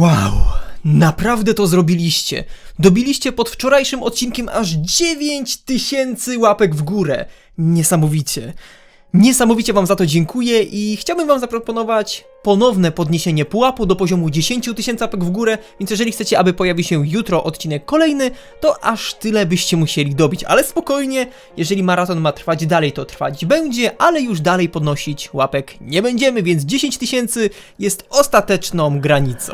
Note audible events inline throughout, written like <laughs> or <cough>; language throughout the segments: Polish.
Wow, naprawdę to zrobiliście. Dobiliście pod wczorajszym odcinkiem aż 9000 łapek w górę. Niesamowicie. Niesamowicie Wam za to dziękuję i chciałbym Wam zaproponować ponowne podniesienie pułapu do poziomu 10 tysięcy łapek w górę, więc jeżeli chcecie, aby pojawił się jutro odcinek kolejny, to aż tyle byście musieli dobić. Ale spokojnie, jeżeli maraton ma trwać dalej, to trwać będzie, ale już dalej podnosić łapek nie będziemy, więc 10 tysięcy jest ostateczną granicą.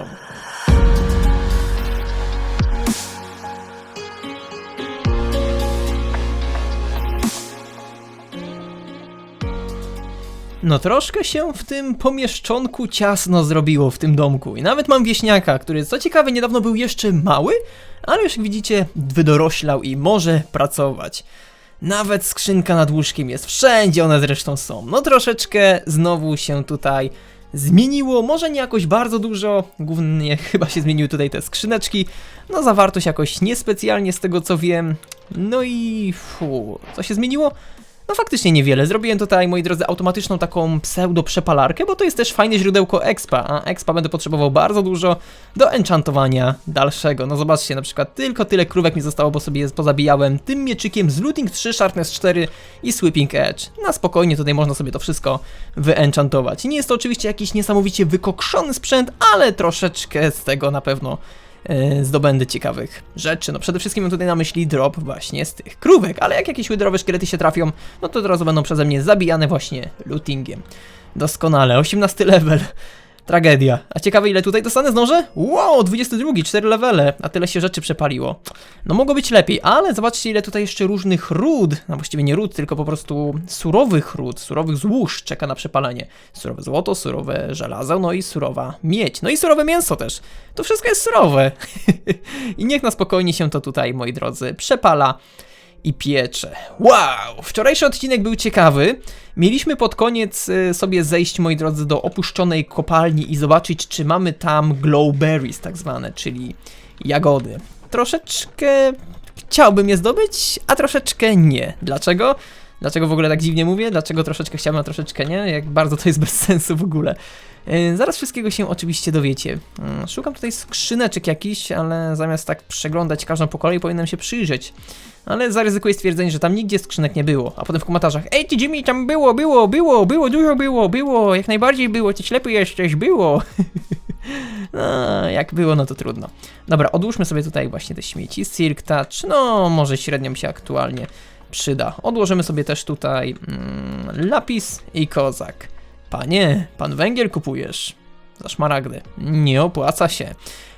No troszkę się w tym pomieszczonku ciasno zrobiło w tym domku i nawet mam wieśniaka, który co ciekawe niedawno był jeszcze mały, ale już jak widzicie wydoroślał i może pracować. Nawet skrzynka nad łóżkiem jest, wszędzie one zresztą są. No troszeczkę znowu się tutaj zmieniło, może nie jakoś bardzo dużo, głównie <laughs> chyba się zmieniły tutaj te skrzyneczki, no zawartość jakoś niespecjalnie z tego co wiem, no i fu, co się zmieniło? No faktycznie niewiele. Zrobiłem tutaj, moi drodzy, automatyczną taką pseudo przepalarkę, bo to jest też fajne źródełko expa, a expa będę potrzebował bardzo dużo do enchantowania dalszego. No zobaczcie, na przykład tylko tyle krówek mi zostało, bo sobie je pozabijałem tym mieczykiem z Looting 3, Sharpness 4 i Sweeping Edge. Na spokojnie tutaj można sobie to wszystko wyenchantować. Nie jest to oczywiście jakiś niesamowicie wykokszony sprzęt, ale troszeczkę z tego na pewno zdobędę ciekawych rzeczy. No przede wszystkim mam tutaj na myśli drop właśnie z tych krówek, ale jak jakieś wydrowe szkielety się trafią, no to od razu będą przeze mnie zabijane właśnie lootingiem. Doskonale, 18 level. Tragedia. A ciekawe ile tutaj dostanę zdążę? Wow, 22, 4 levele, a tyle się rzeczy przepaliło. No mogło być lepiej, ale zobaczcie ile tutaj jeszcze różnych ród, no właściwie nie ród, tylko po prostu surowych ród, surowych złóż czeka na przepalenie. Surowe złoto, surowe żelazo, no i surowa miedź, no i surowe mięso też. To wszystko jest surowe. <laughs> I niech na spokojnie się to tutaj, moi drodzy, przepala i piecze. Wow! Wczorajszy odcinek był ciekawy. Mieliśmy pod koniec y, sobie zejść, moi drodzy, do opuszczonej kopalni i zobaczyć, czy mamy tam glowberries, tak zwane, czyli jagody. Troszeczkę chciałbym je zdobyć, a troszeczkę nie. Dlaczego? Dlaczego w ogóle tak dziwnie mówię? Dlaczego troszeczkę chciałbym, a troszeczkę nie? Jak bardzo to jest bez sensu w ogóle. Yy, Zaraz wszystkiego się oczywiście dowiecie. Yy, Szukam tutaj skrzyneczek jakichś, ale zamiast tak przeglądać każdą po kolei, powinienem się przyjrzeć. Ale zaryzykuję stwierdzenie, że tam nigdzie skrzynek nie było. A potem w komentarzach, ej ty Jimmy, tam było, było, było, było, dużo było, było, jak najbardziej było, ty ślepy jesteś, było. <laughs> no, jak było, no to trudno. Dobra, odłóżmy sobie tutaj właśnie te śmieci. Silk Touch, no może średnio mi się aktualnie przyda. Odłożymy sobie też tutaj mm, lapis i kozak. Panie, pan węgiel kupujesz za szmaragdy. Nie opłaca się.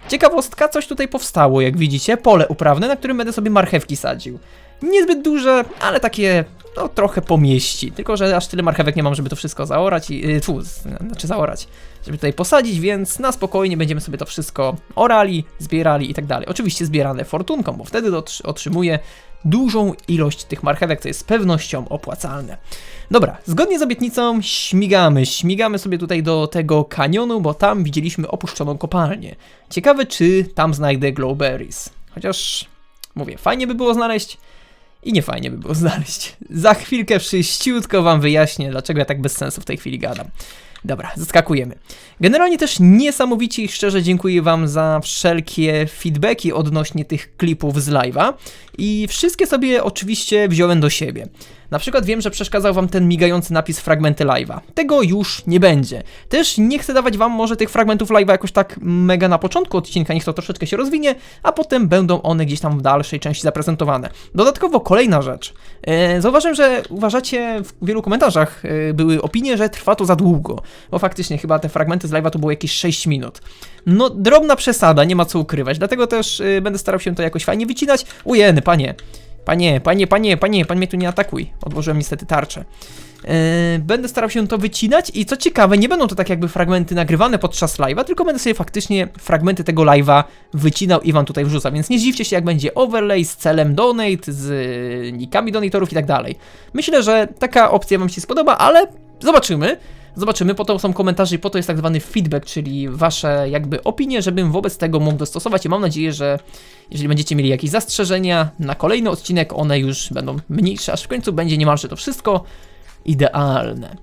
Ciekawostka, coś tutaj powstało, jak widzicie, pole uprawne, na którym będę sobie marchewki sadził. Niezbyt duże, ale takie, no trochę pomieści. Tylko, że aż tyle marchewek nie mam, żeby to wszystko zaorać i, yy, tfu, znaczy zaorać, żeby tutaj posadzić, więc na spokojnie będziemy sobie to wszystko orali, zbierali i tak dalej. Oczywiście zbierane fortunką, bo wtedy otr- otrzymuję dużą ilość tych marchewek, co jest z pewnością opłacalne. Dobra, zgodnie z obietnicą śmigamy, śmigamy sobie tutaj do tego kanionu, bo tam widzieliśmy opuszczoną kopalnię. Ciekawe, czy tam znajdę glowberries. Chociaż, mówię, fajnie by było znaleźć i nie fajnie by było <laughs> znaleźć. Za chwilkę wszyściutko wam wyjaśnię, dlaczego ja tak bez sensu w tej chwili gadam. Dobra, zaskakujemy. Generalnie też niesamowicie i szczerze dziękuję Wam za wszelkie feedbacki odnośnie tych klipów z live'a i wszystkie sobie oczywiście wziąłem do siebie. Na przykład wiem, że przeszkadzał Wam ten migający napis fragmenty live'a. Tego już nie będzie. Też nie chcę dawać Wam może tych fragmentów live'a jakoś tak mega na początku odcinka, niech to troszeczkę się rozwinie, a potem będą one gdzieś tam w dalszej części zaprezentowane. Dodatkowo kolejna rzecz. E, Zauważyłem, że uważacie w wielu komentarzach e, były opinie, że trwa to za długo. Bo faktycznie chyba te fragmenty z live'a to było jakieś 6 minut. No, drobna przesada, nie ma co ukrywać. Dlatego też y, będę starał się to jakoś fajnie wycinać. Ujeny, panie. Panie, panie, panie, panie, pan mnie tu nie atakuj. Odłożyłem niestety tarczę. Yy, będę starał się to wycinać i co ciekawe, nie będą to tak jakby fragmenty nagrywane podczas live'a, tylko będę sobie faktycznie fragmenty tego live'a wycinał i wam tutaj wrzucał, więc nie zdziwcie się jak będzie overlay z celem donate, z y, nikami donatorów i tak dalej. Myślę, że taka opcja wam się spodoba, ale zobaczymy. Zobaczymy, po to są komentarze i po to jest tak zwany feedback, czyli wasze jakby opinie, żebym wobec tego mógł dostosować i mam nadzieję, że jeżeli będziecie mieli jakieś zastrzeżenia na kolejny odcinek, one już będą mniejsze, aż w końcu będzie niemalże to wszystko idealne.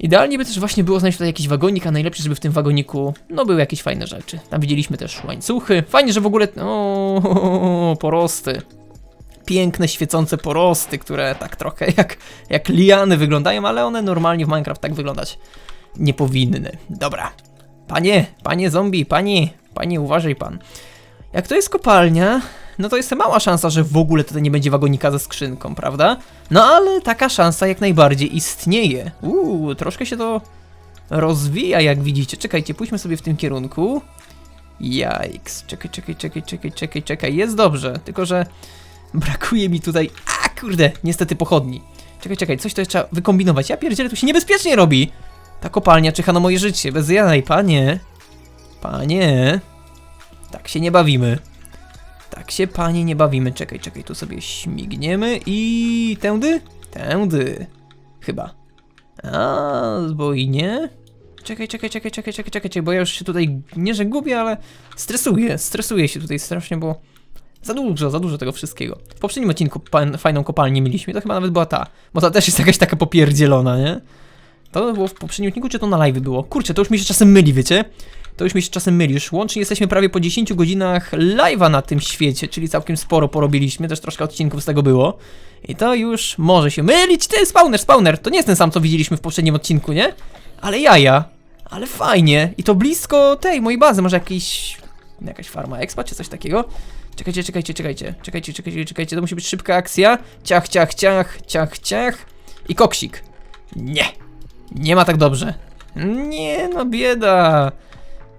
Idealnie by też właśnie było znaleźć tutaj jakiś wagonik, a najlepiej, żeby w tym wagoniku, no, były jakieś fajne rzeczy. Tam widzieliśmy też łańcuchy. Fajnie, że w ogóle, <laughs> o, porosty. Piękne, świecące porosty, które tak trochę jak, jak liany wyglądają, ale one normalnie w Minecraft tak wyglądać nie powinny. Dobra. Panie, panie zombie, panie, panie, uważaj pan. Jak to jest kopalnia, no to jest mała szansa, że w ogóle tutaj nie będzie wagonika ze skrzynką, prawda? No ale taka szansa jak najbardziej istnieje. Uuu, troszkę się to rozwija, jak widzicie. Czekajcie, pójdźmy sobie w tym kierunku. Jajks, czekaj, czekaj, czekaj, czekaj, czekaj, czekaj, jest dobrze, tylko że brakuje mi tutaj, a kurde, niestety pochodni. Czekaj, czekaj, coś to trzeba wykombinować, ja pierdzielę, tu się niebezpiecznie robi. Ta kopalnia czyha na moje życie, bez jaj, panie. Panie. Tak się nie bawimy. Tak się, panie, nie bawimy. Czekaj, czekaj, tu sobie śmigniemy i... Tędy? Tędy. Chyba. A, zbojnie. Czekaj, czekaj, czekaj, czekaj, czekaj, czekaj, bo ja już się tutaj, nie że gubię, ale stresuję, stresuję się tutaj strasznie, bo za dużo, za dużo tego wszystkiego. W poprzednim odcinku fajną kopalnię mieliśmy, to chyba nawet była ta, bo ta też jest jakaś taka popierdzielona, nie? To było w poprzednim odcinku, czy to na live było? Kurczę, to już mi się czasem myli, wiecie? To już mi się czasem myli. Już łącznie jesteśmy prawie po 10 godzinach live'a na tym świecie, czyli całkiem sporo porobiliśmy, też troszkę odcinków z tego było. I to już może się mylić. Ty, spawner, spawner, to nie jest ten sam, co widzieliśmy w poprzednim odcinku, nie? Ale jaja. Ale fajnie. I to blisko tej mojej bazy. Może jakiś... Jakaś farma expa, czy coś takiego? Czekajcie, czekajcie, czekajcie. Czekajcie, czekajcie, czekajcie. To musi być szybka akcja. Ciach, ciach, ciach, ciach, ciach. I koksik. Nie. Nie ma tak dobrze. Nie, no bieda.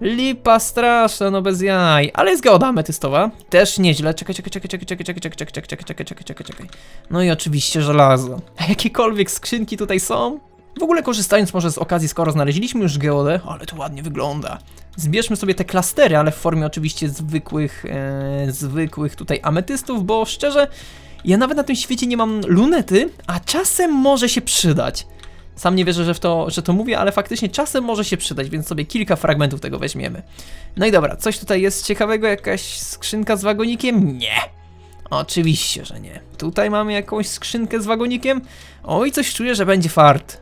Lipa straszna, no bez jaj. Ale jest geoda ametystowa. Też nieźle. Czekaj, czekaj, czekaj, czekaj, czekaj, czekaj, czekaj, czekaj, czekaj, czekaj, czekaj, czekaj, czekaj. No i oczywiście żelazo. A jakiekolwiek skrzynki tutaj są? W ogóle korzystając może z okazji, skoro znaleźliśmy już geodę, ale to ładnie wygląda. Zbierzmy sobie te klastery, ale w formie oczywiście zwykłych, e, zwykłych tutaj ametystów, bo szczerze, ja nawet na tym świecie nie mam lunety, a czasem może się przydać. Sam nie wierzę, że, w to, że to mówię, ale faktycznie czasem może się przydać, więc sobie kilka fragmentów tego weźmiemy. No i dobra, coś tutaj jest ciekawego? Jakaś skrzynka z wagonikiem? Nie. Oczywiście, że nie. Tutaj mamy jakąś skrzynkę z wagonikiem. Oj, coś czuję, że będzie fart.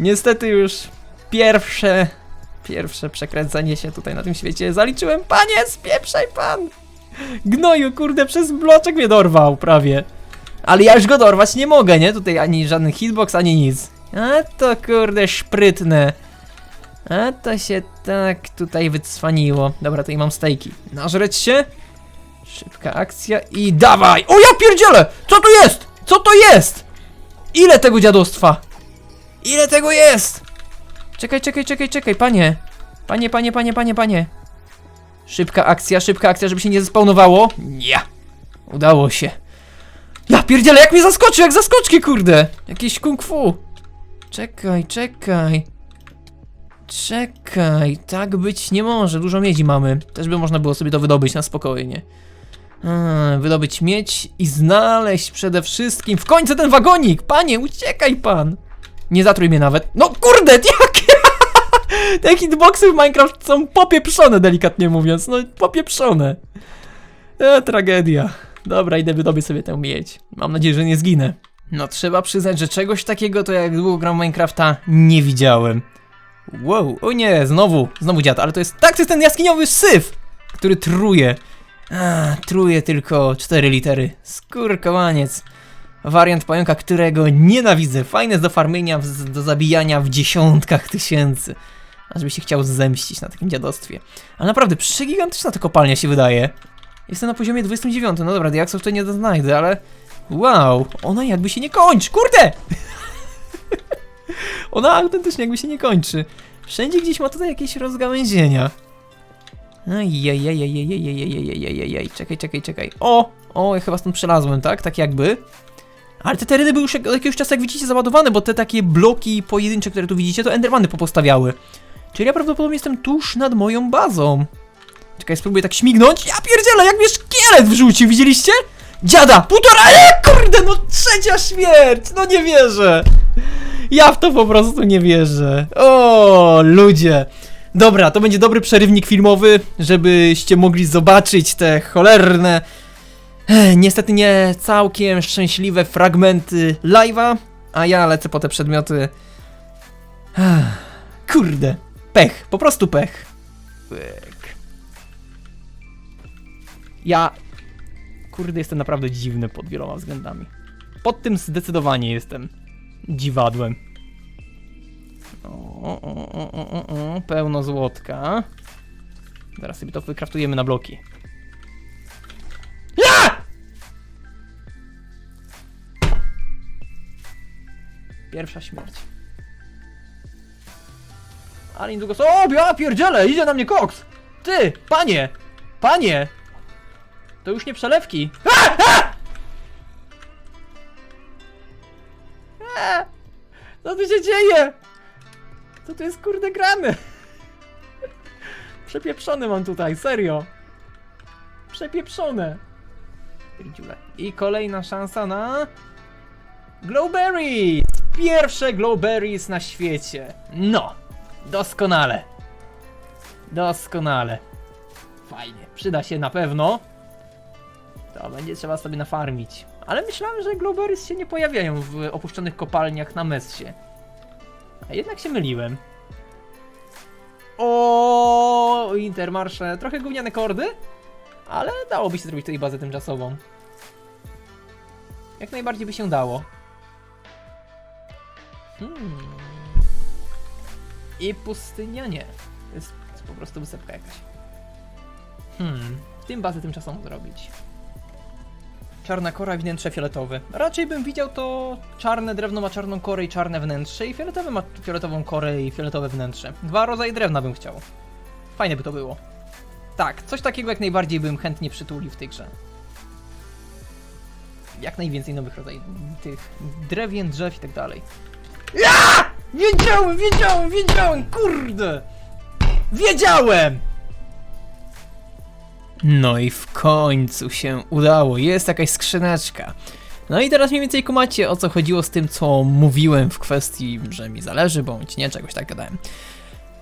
Niestety już pierwsze, pierwsze przekręcenie się tutaj na tym świecie zaliczyłem. Panie, spieprzaj pan! Gnoju, kurde, przez bloczek mnie dorwał prawie. Ale ja już go dorwać nie mogę, nie? Tutaj ani żaden hitbox, ani nic. A to kurde szprytne. A to się tak tutaj wycwaniło. Dobra, tutaj mam stejki. Nażreć się. Szybka akcja i dawaj! O ja pierdzielę! Co to jest? Co to jest? Ile tego dziadostwa? Ile tego jest? Czekaj, czekaj, czekaj, czekaj, panie. Panie, panie, panie, panie, panie. Szybka akcja, szybka akcja, żeby się nie zespawnowało. Nie. Udało się. Ja pierdzielę, jak mnie zaskoczył, jak zaskoczki, kurde! Jakieś kung fu. Czekaj, czekaj. Czekaj, tak być nie może, dużo miedzi mamy. Też by można było sobie to wydobyć na spokojnie. A, wydobyć miedź i znaleźć przede wszystkim w końcu ten wagonik! Panie, uciekaj pan! Nie zatruj mnie nawet. No kurde, <laughs> jak? Te hitboxy w Minecraft są popieprzone, delikatnie mówiąc. No, popieprzone. E, tragedia. Dobra, idę wydobię sobie tę miedź. Mam nadzieję, że nie zginę. No trzeba przyznać, że czegoś takiego to jak długo gram Minecrafta nie widziałem. Wow, o nie, znowu, znowu dziad, ale to jest, tak, to jest ten jaskiniowy syf, który truje. A, truje tylko cztery litery. Skurkowaniec. Wariant pająka, którego nienawidzę. Fajne jest do farmienia, do zabijania w dziesiątkach tysięcy. A żeby się chciał zemścić na takim dziadostwie. Ale naprawdę, przegigantyczna ta kopalnia się wydaje. Jestem na poziomie 29, no dobra, diaksów to nie znajdę, ale... Wow, ona jakby się nie kończy, kurde! ona autentycznie jakby się nie kończy. Wszędzie gdzieś ma tutaj jakieś rozgałęzienia. Ajajajajajajajajajajajajaj, czekaj, czekaj, czekaj. O! O, ja chyba stąd przelazłem, tak? Tak jakby. Ale te tereny były już od jakiegoś czasu, jak widzicie, załadowane, bo te takie bloki pojedyncze, które tu widzicie, to Endermany popostawiały. Czyli ja prawdopodobnie jestem tuż nad moją bazą. Czekaj, spróbuję tak śmignąć. Ja pierdzielę, jak mnie szkielet wrzucił, widzieliście? Dziada, półtora, ale kurde, no trzecia śmierć, no nie wierzę. Ja w to po prostu nie wierzę. O, ludzie. Dobra, to będzie dobry przerywnik filmowy, żebyście mogli zobaczyć te cholerne, niestety nie całkiem szczęśliwe fragmenty live'a, a ja lecę po te przedmioty. Kurde, pech, po prostu pech. Ja, kurde, jestem naprawdę dziwny pod wieloma względami. Pod tym zdecydowanie jestem dziwadłem. O, o, o, o, o, o, pełno złotka. Zaraz sobie to wykraftujemy na bloki. Ja! Pierwsza śmierć. Ale niedługo... O, ja! Idzie na mnie koks! Ty, panie! Panie! To już nie przelewki. A! A! A! Co tu się dzieje? Co tu jest kurde grane? Przepieprzone mam tutaj, serio. Przepieprzone. I kolejna szansa na... Glowberries! Pierwsze Glowberries na świecie. No, doskonale. Doskonale. Fajnie, przyda się na pewno. To będzie trzeba sobie nafarmić. Ale myślałem, że Glowberries się nie pojawiają w opuszczonych kopalniach na Messie. A jednak się myliłem. O, Intermarsze. Trochę gówniane kordy, ale dałoby się zrobić tutaj bazę tymczasową. Jak najbardziej by się dało. Hmm. I pustynia nie. To jest, to jest po prostu wysepka jakaś. Hmm. W tym bazę tymczasową zrobić. Czarna kora wnętrze fioletowe. Raczej bym widział to czarne drewno ma czarną korę i czarne wnętrze i fioletowe ma fioletową korę i fioletowe wnętrze. Dwa rodzaje drewna bym chciał. Fajne by to było. Tak, coś takiego jak najbardziej bym chętnie przytulił w tej grze. Jak najwięcej nowych rodzajów tych drewien, drzew i tak dalej. Ja! Wiedziałem, wiedziałem, wiedziałem, kurde! Wiedziałem! No i w końcu się udało, jest jakaś skrzyneczka. No i teraz mniej więcej kumacie o co chodziło z tym, co mówiłem w kwestii, że mi zależy, bądź nie, czegoś tak gadałem.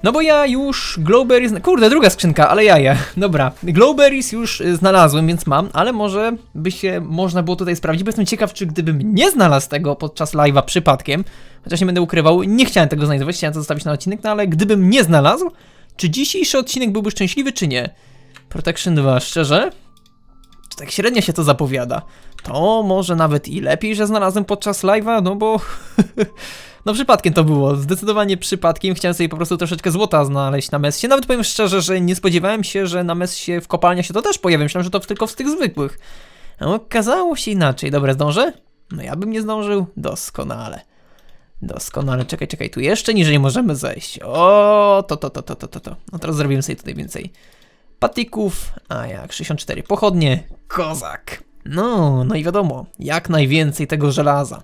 No bo ja już Glowberries, kurde, druga skrzynka, ale jaja. Dobra, Glowberries już y, znalazłem, więc mam, ale może by się można było tutaj sprawdzić, bo jestem ciekaw, czy gdybym nie znalazł tego podczas live'a przypadkiem, chociaż nie będę ukrywał, nie chciałem tego znajdować, chciałem to zostawić na odcinek, no ale gdybym nie znalazł, czy dzisiejszy odcinek byłby szczęśliwy, czy nie? Protection 2, szczerze? Tak średnio się to zapowiada. To może nawet i lepiej, że znalazłem podczas live'a, no bo... <laughs> no przypadkiem to było, zdecydowanie przypadkiem. Chciałem sobie po prostu troszeczkę złota znaleźć na messie. Nawet powiem szczerze, że nie spodziewałem się, że na messie w kopalniach się to też pojawi. Myślałem, że to tylko w tych zwykłych. A okazało się inaczej. Dobra, zdążę? No ja bym nie zdążył. Doskonale. Doskonale. Czekaj, czekaj, tu jeszcze niżej możemy zejść. O, to, to, to, to, to, to. No teraz zrobimy sobie tutaj więcej patyków, a jak 64 pochodnie, kozak. No, no i wiadomo, jak najwięcej tego żelaza.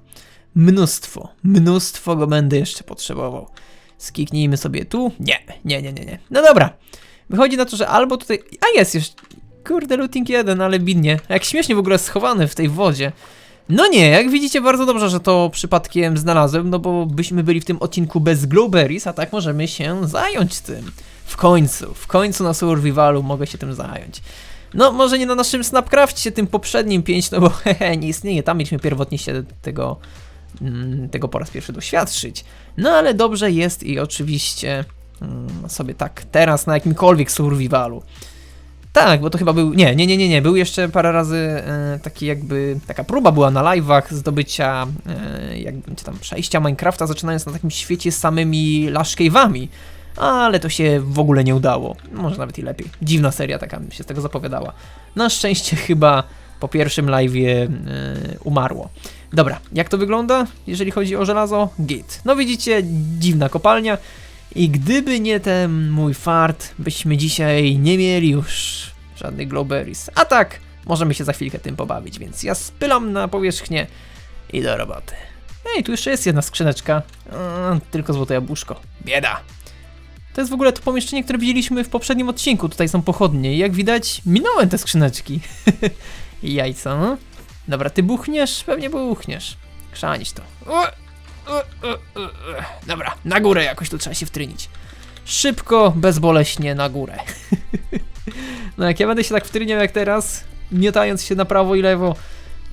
Mnóstwo, mnóstwo go będę jeszcze potrzebował. Skiknijmy sobie tu. Nie, nie, nie, nie, nie. No dobra. Wychodzi na to, że albo tutaj... A jest jeszcze... Kurde, looting 1, ale bidnie. Jak śmiesznie w ogóle schowany w tej wodzie. No nie, jak widzicie bardzo dobrze, że to przypadkiem znalazłem, no bo byśmy byli w tym odcinku bez Glowberries, a tak możemy się zająć tym. W końcu, w końcu na Survivalu mogę się tym zająć. No, może nie na naszym Snapcrafcie, tym poprzednim 5, no bo <laughs> hehe, nie istnieje, tam mieliśmy pierwotnie się tego, mm, tego po raz pierwszy doświadczyć. No ale dobrze jest i oczywiście mm, sobie tak teraz na jakimkolwiek Survivalu. Tak, bo to chyba był. Nie, nie, nie, nie, nie. Był jeszcze parę razy e, taki jakby. Taka próba była na live'ach zdobycia e, jakby tam przejścia Minecrafta, zaczynając na takim świecie z samymi Lash Cave'ami. Ale to się w ogóle nie udało. Może nawet i lepiej. Dziwna seria taka się z tego zapowiadała. Na szczęście chyba po pierwszym live'ie e, umarło. Dobra, jak to wygląda, jeżeli chodzi o żelazo? Git. No widzicie, dziwna kopalnia. I gdyby nie ten mój fart, byśmy dzisiaj nie mieli już żadnych glowberries. A tak, możemy się za chwilkę tym pobawić, więc ja spylam na powierzchnię I do roboty. Ej, tu jeszcze jest jedna skrzyneczka. Eee, tylko złote jabłuszko. Bieda. To jest w ogóle to pomieszczenie, które widzieliśmy w poprzednim odcinku. Tutaj są pochodnie i jak widać, minąłem te skrzyneczki. <laughs> Jajca, no. Dobra, ty buchniesz? Pewnie buchniesz. Krzanić to. Dobra, na górę jakoś tu trzeba się wtrynić. Szybko, bezboleśnie na górę. <laughs> no jak ja będę się tak wtryniał jak teraz, miotając się na prawo i lewo,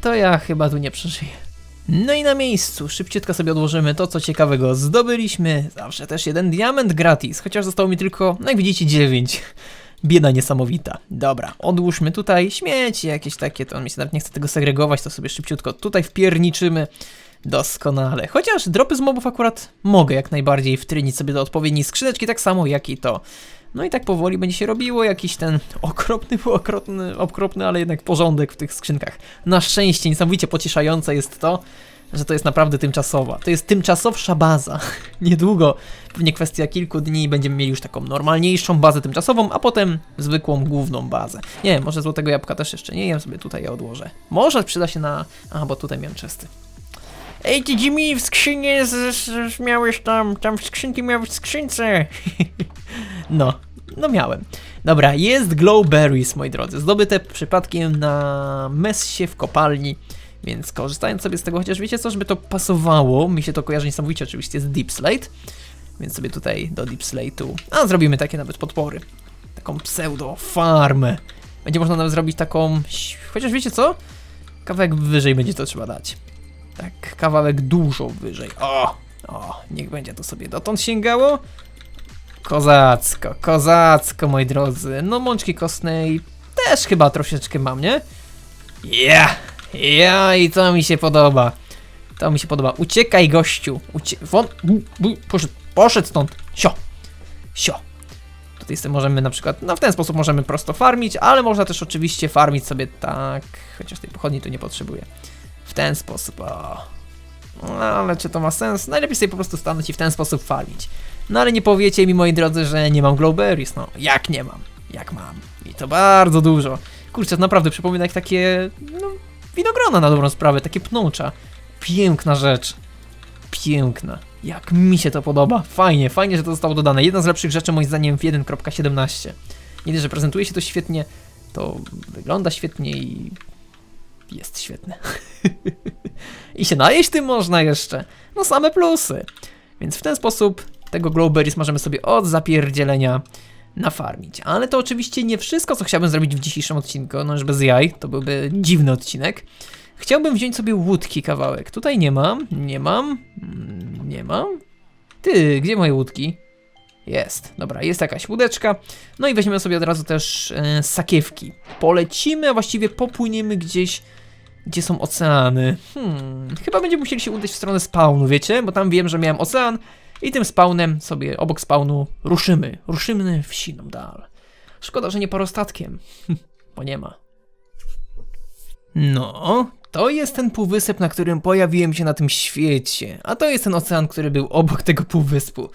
to ja chyba tu nie przeżyję. No i na miejscu, szybciutko sobie odłożymy to, co ciekawego zdobyliśmy. Zawsze też jeden diament gratis, chociaż zostało mi tylko, no jak widzicie, 9. Bieda niesamowita. Dobra, odłóżmy tutaj śmieci jakieś takie, to on mi się nawet nie chce tego segregować, to sobie szybciutko tutaj wpierniczymy. Doskonale. Chociaż dropy z mobów akurat mogę jak najbardziej wtrynić sobie do odpowiedniej skrzyneczki, tak samo jak i to. No i tak powoli będzie się robiło jakiś ten okropny, <laughs> okropny, okropny, ale jednak porządek w tych skrzynkach. Na szczęście niesamowicie pocieszające jest to, że to jest naprawdę tymczasowa. To jest tymczasowsza baza. <laughs> Niedługo, pewnie kwestia kilku dni, będziemy mieli już taką normalniejszą bazę tymczasową, a potem zwykłą główną bazę. Nie, może złotego jabłka też jeszcze nie jem, sobie tutaj je odłożę. Może przyda się na... A, bo tutaj miałem czesty. Ej, ty Jimmy, w skrzynie z, z, miałeś tam, tam w skrzynki miałeś w skrzynce. <laughs> no, no miałem. Dobra, jest Glowberries, moi drodzy, zdobyte przypadkiem na messie w kopalni. Więc korzystając sobie z tego, chociaż wiecie co, żeby to pasowało, mi się to kojarzy niesamowicie oczywiście z Deep Slate, więc sobie tutaj do Deep Slate'u, a zrobimy takie nawet podpory, taką pseudo farmę. Będzie można nawet zrobić taką, chociaż wiecie co, kawałek wyżej będzie to trzeba dać. Tak, kawałek dużo wyżej. O, o, niech będzie to sobie dotąd sięgało. Kozacko, kozacko, moi drodzy. No, mączki kostnej też chyba troszeczkę mam, nie? Yeah! Ja i to mi się podoba. To mi się podoba. Uciekaj, gościu. Ucie won bu, bu, poszedł, poszedł stąd. Sio. Sio. Tutaj sobie możemy na przykład, no w ten sposób możemy prosto farmić, ale można też oczywiście farmić sobie tak, chociaż tej pochodni tu nie potrzebuję. W ten sposób, o. No, ale czy to ma sens? Najlepiej sobie po prostu stanąć i w ten sposób farmić. No ale nie powiecie mi, moi drodzy, że nie mam glowberries. No, jak nie mam? Jak mam? I to bardzo dużo. Kurczę, to naprawdę przypomina jak takie, no, winogrona na dobrą sprawę, takie pnącza. Piękna rzecz. Piękna. Jak mi się to podoba. Fajnie, fajnie, że to zostało dodane. Jedna z lepszych rzeczy moim zdaniem w 1.17. Nie dość, że prezentuje się to świetnie, to wygląda świetnie i jest świetne. <laughs> I się najeść tym można jeszcze. No same plusy. Więc w ten sposób tego Glowberries możemy sobie od zapierdzielenia nafarmić. Ale to oczywiście nie wszystko, co chciałbym zrobić w dzisiejszym odcinku, no już bez jaj, to byłby dziwny odcinek. Chciałbym wziąć sobie łódki kawałek. Tutaj nie mam, nie mam, mm, nie mam. Ty, gdzie moje łódki? Jest, dobra, jest jakaś łódeczka. No i weźmiemy sobie od razu też e, sakiewki. Polecimy, a właściwie popłyniemy gdzieś, gdzie są oceany. Hmm, chyba będziemy musieli się udać w stronę spawnu, wiecie? Bo tam wiem, że miałem ocean i tym spawnem sobie obok spawnu ruszymy. Ruszymy w siną dal. Szkoda, że nie parostatkiem, <laughs> bo nie ma. No, to jest ten półwysep, na którym pojawiłem się na tym świecie. A to jest ten ocean, który był obok tego półwyspu.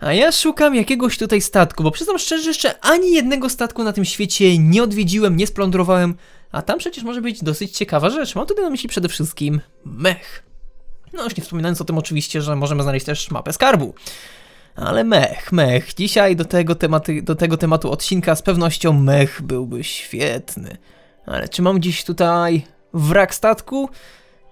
A ja szukam jakiegoś tutaj statku, bo przyznam szczerze, jeszcze ani jednego statku na tym świecie nie odwiedziłem, nie splądrowałem, a tam przecież może być dosyć ciekawa rzecz. Mam tutaj na myśli przede wszystkim mech. No już nie wspominając o tym oczywiście, że możemy znaleźć też mapę skarbu. Ale mech, mech. Dzisiaj do tego, tematy, do tego tematu odcinka z pewnością mech byłby świetny. Ale czy mam gdzieś tutaj wrak statku?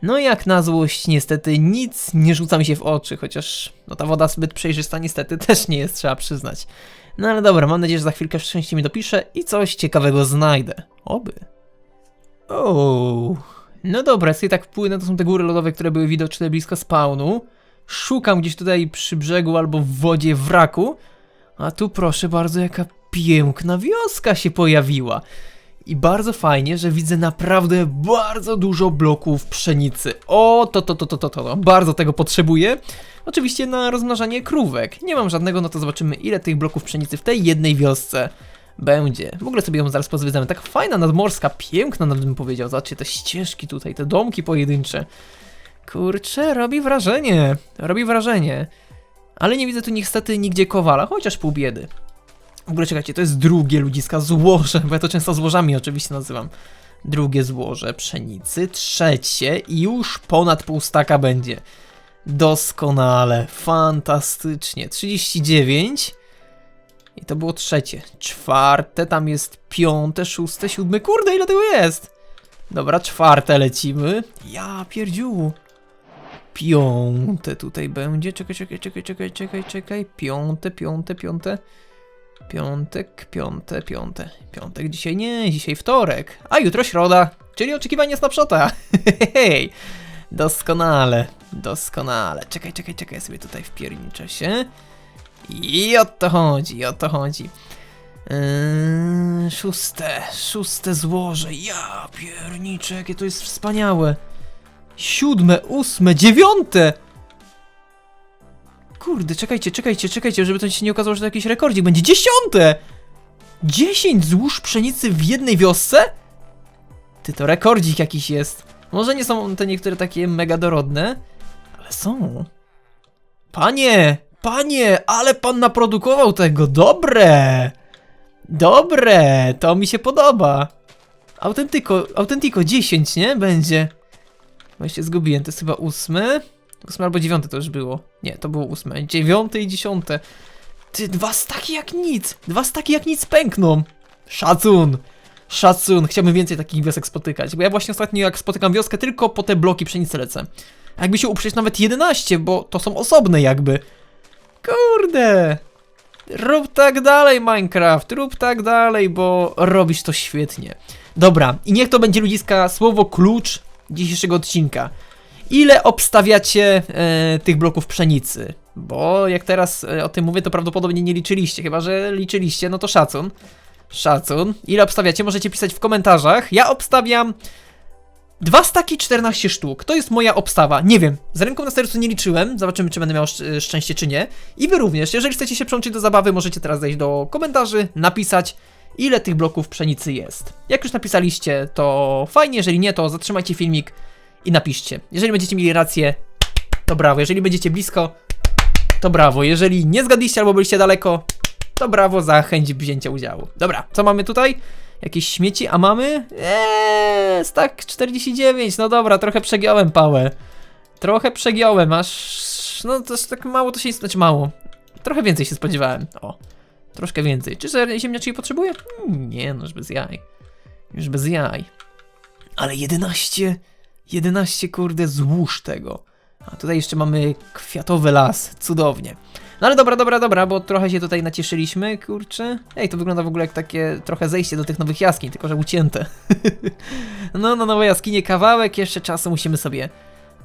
No jak na złość, niestety nic nie rzuca mi się w oczy, chociaż no ta woda zbyt przejrzysta niestety <laughs> też nie jest, trzeba przyznać. No ale dobra, mam nadzieję, że za chwilkę szczęście mi dopiszę i coś ciekawego znajdę. Oby. O, no dobra, sobie tak płynę, to są te góry lodowe, które były widoczne blisko spawnu. Szukam gdzieś tutaj przy brzegu albo w wodzie wraku. A tu proszę bardzo, jaka piękna wioska się pojawiła. I bardzo fajnie, że widzę naprawdę bardzo dużo bloków pszenicy. O, to, to, to, to, to, to, bardzo tego potrzebuję. Oczywiście na rozmnażanie krówek. Nie mam żadnego, no to zobaczymy ile tych bloków pszenicy w tej jednej wiosce będzie. W ogóle sobie ją zaraz pozwiedzamy. Tak fajna, nadmorska, piękna nawet bym powiedział. Zobaczcie te ścieżki tutaj, te domki pojedyncze. Kurczę, robi wrażenie. Robi wrażenie. Ale nie widzę tu niestety nigdzie kowala, chociaż pół biedy. W ogóle czekajcie, to jest drugie ludziska złoże, bo ja to często złożami oczywiście nazywam. drugie złoże pszenicy, trzecie i już ponad pół staka będzie. Doskonale, fantastycznie. 39. I to było trzecie. Czwarte, tam jest piąte, szóste, siódme. Kurde, ile tego jest? Dobra, czwarte lecimy. Ja pierdziu. Piąte tutaj będzie. Czekaj, czekaj, czekaj, czekaj, czekaj, czekaj. Piąte, piąte, piąte. Piątek, piąte, piąte. Piątek dzisiaj nie, dzisiaj wtorek. A jutro środa, czyli oczekiwanie snapshota. <laughs> Hej, doskonale, doskonale. Czekaj, czekaj, czekaj, sobie tutaj wpierniczę się. I o to chodzi, o to chodzi. Yy, szóste, szóste złoże. Ja pierniczę, jakie to jest wspaniałe. Siódme, ósme, dziewiąte! Kurde, czekajcie, czekajcie, czekajcie, żeby to się nie okazało, że to jakiś rekordzik będzie. Dziesiąte! Dziesięć złóż pszenicy w jednej wiosce? Ty, to rekordzik jakiś jest. Może nie są te niektóre takie mega dorodne, ale są. Panie, panie, ale pan naprodukował tego, dobre! Dobre, to mi się podoba. Autentyko, autentiko 10, nie? Będzie. Bo się zgubiłem, to jest chyba ósmy. Ósme albo dziewiąte to już było. Nie, to było ósme. Dziewiąte i dziesiąte. Ty, dwa staki jak nic! Dwa staki jak nic pękną! Szacun! Szacun! Chciałbym więcej takich wiosek spotykać, bo ja właśnie ostatnio jak spotykam wioskę, tylko po te bloki pszenicy lecę. A jakby się uprzeć nawet 11, bo to są osobne jakby. Kurde! Rób tak dalej, Minecraft, rób tak dalej, bo robisz to świetnie. Dobra, i niech to będzie ludziska słowo klucz dzisiejszego odcinka. Ile obstawiacie e, tych bloków pszenicy? Bo jak teraz e, o tym mówię, to prawdopodobnie nie liczyliście, chyba że liczyliście, no to szacun. Szacun. Ile obstawiacie? Możecie pisać w komentarzach. Ja obstawiam 2 staki 14 sztuk. To jest moja obstawa. Nie wiem. Z ręką na sercu nie liczyłem. Zobaczymy, czy będę miał szcz- szczęście, czy nie. I wy również. Jeżeli chcecie się przyłączyć do zabawy, możecie teraz zejść do komentarzy, napisać, ile tych bloków pszenicy jest. Jak już napisaliście, to fajnie. Jeżeli nie, to zatrzymajcie filmik i napiszcie. Jeżeli będziecie mieli rację, to brawo. Jeżeli będziecie blisko, to brawo. Jeżeli nie zgadliście albo byliście daleko, to brawo za chęć wzięcia udziału. Dobra, co mamy tutaj? Jakieś śmieci, a mamy? Eee, tak 49, no dobra, trochę przegiąłem pałę. Trochę przegiąłem, aż... No to tak mało to się... Znaczy mało. Trochę więcej się spodziewałem. O, troszkę więcej. Czy ziemniaczki potrzebuje? Mm, Nie, no już bez jaj. Już bez jaj. Ale 11... 11 kurde złóż tego. A tutaj jeszcze mamy kwiatowy las, cudownie. No ale dobra, dobra, dobra, bo trochę się tutaj nacieszyliśmy, kurczę. Ej, to wygląda w ogóle jak takie trochę zejście do tych nowych jaskiń, tylko że ucięte. <laughs> no, na nowe jaskinie kawałek, jeszcze czasu musimy sobie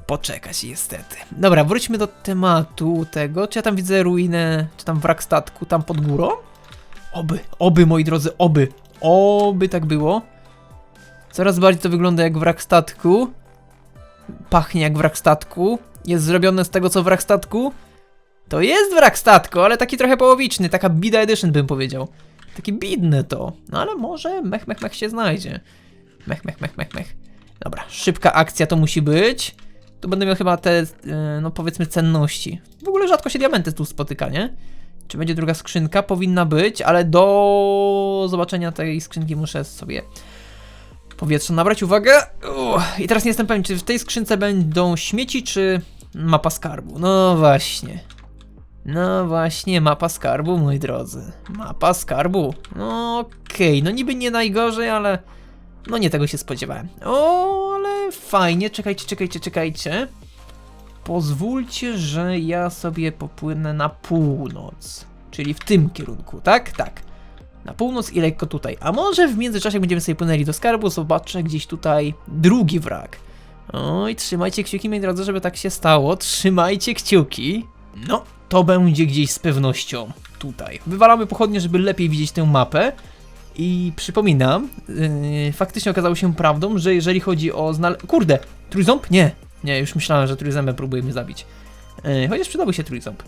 poczekać niestety. Dobra, wróćmy do tematu tego. Czy ja tam widzę ruinę, czy tam wrak statku tam pod górą? Oby, oby moi drodzy, oby. Oby tak było. Coraz bardziej to wygląda jak wrak statku. Pachnie jak wrak statku. Jest zrobione z tego co wrak statku. To jest wrak statku, ale taki trochę połowiczny, taka bida edition bym powiedział. Taki bidny to. No ale może mech mech mech się znajdzie. Mech mech mech mech mech. Dobra, szybka akcja to musi być. Tu będę miał chyba te, e, no powiedzmy cenności. W ogóle rzadko się diamenty tu spotyka, nie? Czy będzie druga skrzynka? Powinna być, ale do zobaczenia tej skrzynki muszę sobie powietrze nabrać. Uwaga! Uff. I teraz nie jestem pewien, czy w tej skrzynce będą śmieci, czy mapa skarbu. No właśnie. No właśnie, mapa skarbu, moi drodzy. Mapa skarbu. No okej, no niby nie najgorzej, ale... No nie tego się spodziewałem. O, ale fajnie, czekajcie, czekajcie, czekajcie. Pozwólcie, że ja sobie popłynę na północ. Czyli w tym kierunku, tak? Tak. Na północ i lekko tutaj. A może w międzyczasie będziemy sobie płynęli do skarbu, zobaczę gdzieś tutaj drugi wrak. Oj, trzymajcie kciuki, moi drodzy, żeby tak się stało. Trzymajcie kciuki. No, to będzie gdzieś z pewnością tutaj. Wywalamy pochodnie, żeby lepiej widzieć tę mapę. I przypominam, yy, faktycznie okazało się prawdą, że jeżeli chodzi o znale... Kurde, trójząb? Nie. Nie, już myślałem, że trójzębem próbuje mnie zabić. Yy, chociaż przydałby się trójząb.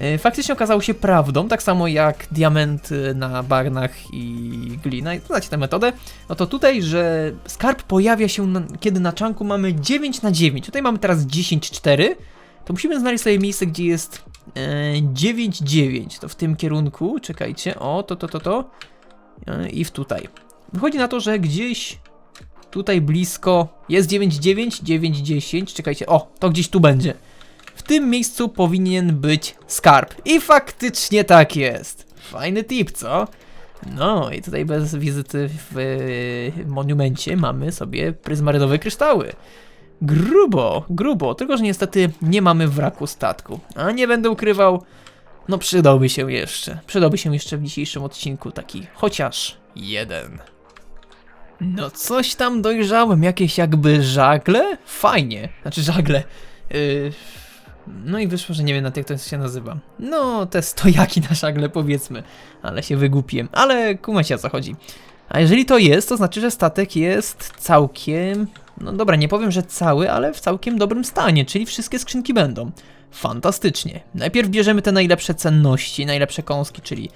Yy, faktycznie okazało się prawdą, tak samo jak diamenty na bagnach i glina. I Znacie tę metodę. No to tutaj, że skarb pojawia się, na, kiedy na czanku mamy 9 na 9. Tutaj mamy teraz 10-4. To musimy znaleźć sobie miejsce, gdzie jest 9-9. To w tym kierunku. Czekajcie. O, to, to, to, to. E, I w tutaj. Wychodzi na to, że gdzieś tutaj blisko jest 9,9, 9,10, czekajcie, o, to gdzieś tu będzie. W tym miejscu powinien być skarb. I faktycznie tak jest. Fajny tip, co? No i tutaj bez wizyty w e, monumencie mamy sobie pryzmarynowe kryształy. Grubo, grubo, tylko że niestety nie mamy wraku statku. A nie będę ukrywał, no przydałby się jeszcze. Przydałby się jeszcze w dzisiejszym odcinku taki chociaż jeden. No coś tam dojrzałem, jakieś jakby żagle? Fajnie, znaczy żagle. Yy, no i wyszło, że nie wiem na jak to się nazywa. No, te stojaki na żagle powiedzmy, ale się wygłupiłem. Ale kumacie o co chodzi. A jeżeli to jest, to znaczy, że statek jest całkiem... No dobra, nie powiem, że cały, ale w całkiem dobrym stanie, czyli wszystkie skrzynki będą. Fantastycznie. Najpierw bierzemy te najlepsze cenności, najlepsze kąski, czyli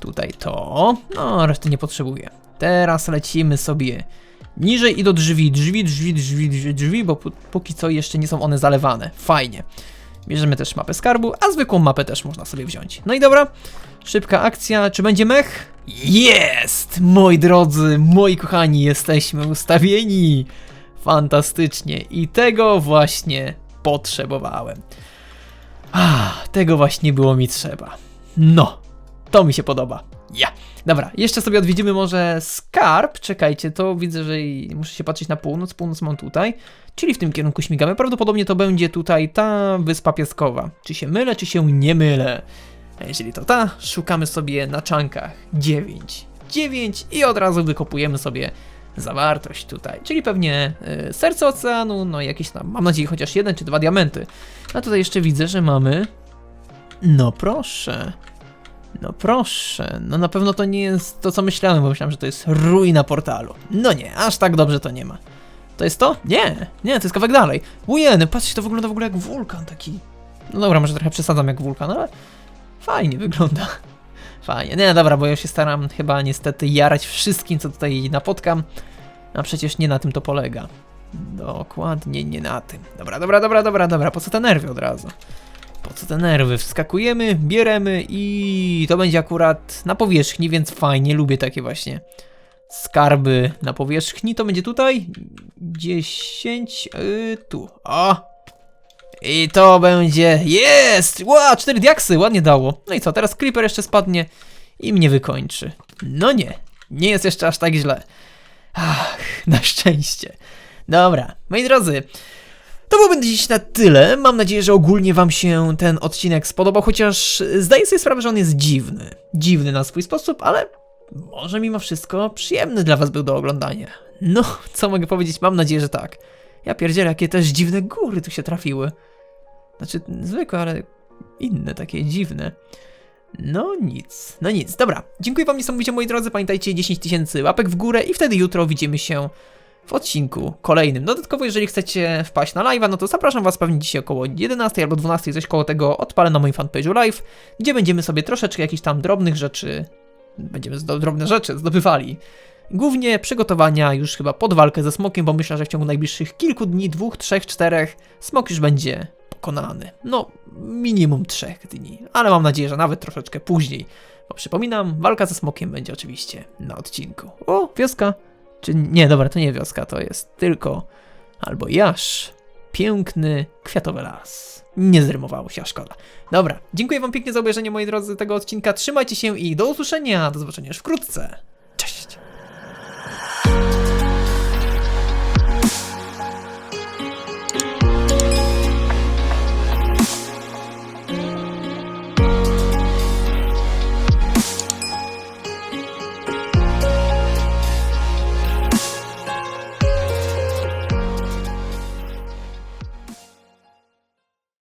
tutaj to. No, reszty nie potrzebuję. Teraz lecimy sobie niżej i do drzwi, drzwi, drzwi, drzwi, drzwi, drzwi, bo pó- póki co jeszcze nie są one zalewane. Fajnie. Bierzemy też mapę skarbu, a zwykłą mapę też można sobie wziąć. No i dobra, szybka akcja. Czy będzie mech? Jest! Moi drodzy, moi kochani, jesteśmy ustawieni. Fantastycznie. I tego właśnie potrzebowałem. Ah, tego właśnie było mi trzeba. No, to mi się podoba. Ja. Dobra, jeszcze sobie odwiedzimy może skarb. Czekajcie, to widzę, że muszę się patrzeć na północ. Północ mam tutaj, czyli w tym kierunku śmigamy. Prawdopodobnie to będzie tutaj ta wyspa piaskowa. Czy się mylę, czy się nie mylę? A jeżeli to ta, szukamy sobie na czankach 9. 9 i od razu wykopujemy sobie zawartość tutaj, czyli pewnie y, serce oceanu, no jakieś tam, mam nadzieję, chociaż jeden czy dwa diamenty. A tutaj jeszcze widzę, że mamy. No proszę. No proszę, no na pewno to nie jest to, co myślałem, bo myślałem, że to jest ruina portalu. No nie, aż tak dobrze to nie ma. To jest to? Nie, nie, to jest kawałek dalej. Ujeny, patrzcie, to wygląda w ogóle jak wulkan taki. No dobra, może trochę przesadzam jak wulkan, ale fajnie wygląda. Fajnie, nie, dobra, bo ja się staram chyba niestety jarać wszystkim, co tutaj napotkam, a przecież nie na tym to polega. Dokładnie nie na tym. Dobra, dobra, dobra, dobra, dobra, po co te nerwy od razu? Po co te nerwy? Wskakujemy, bieremy i to będzie akurat na powierzchni, więc fajnie, lubię takie właśnie skarby na powierzchni. To będzie tutaj 10, yy, tu. O! I to będzie, jest! Ła, 4 diaksy, ładnie dało. No i co, teraz creeper jeszcze spadnie i mnie wykończy. No nie, nie jest jeszcze aż tak źle. Ach, na szczęście. Dobra, moi drodzy, to byłoby dziś na tyle. Mam nadzieję, że ogólnie Wam się ten odcinek spodobał, chociaż zdaję sobie sprawę, że on jest dziwny. Dziwny na swój sposób, ale może mimo wszystko przyjemny dla Was był do oglądania. No, co mogę powiedzieć? Mam nadzieję, że tak. Ja pierdzielę, jakie też dziwne góry tu się trafiły. Znaczy, zwykłe, ale inne, takie dziwne. No nic, no nic. Dobra, dziękuję Wam niesamowicie, moi drodzy. Pamiętajcie, 10 tysięcy łapek w górę i wtedy jutro widzimy się w odcinku kolejnym. Dodatkowo, jeżeli chcecie wpaść na live'a, no to zapraszam Was pewnie dzisiaj około 11 albo 12, coś koło tego odpalę na moim fanpage'u live, gdzie będziemy sobie troszeczkę jakichś tam drobnych rzeczy, będziemy drobne rzeczy zdobywali. Głównie przygotowania już chyba pod walkę ze smokiem, bo myślę, że w ciągu najbliższych kilku dni, dwóch, trzech, czterech, smok już będzie No, minimum trzech dni, ale mam nadzieję, że nawet troszeczkę później. Bo przypominam, walka ze smokiem będzie oczywiście na odcinku. O, wioska! Czy nie, dobra, to nie wioska, to jest tylko albo jasz, piękny, kwiatowy las. Nie zrymowało się, a szkoda. Dobra, dziękuję wam pięknie za obejrzenie, moi drodzy, tego odcinka. Trzymajcie się i do usłyszenia, do zobaczenia już wkrótce.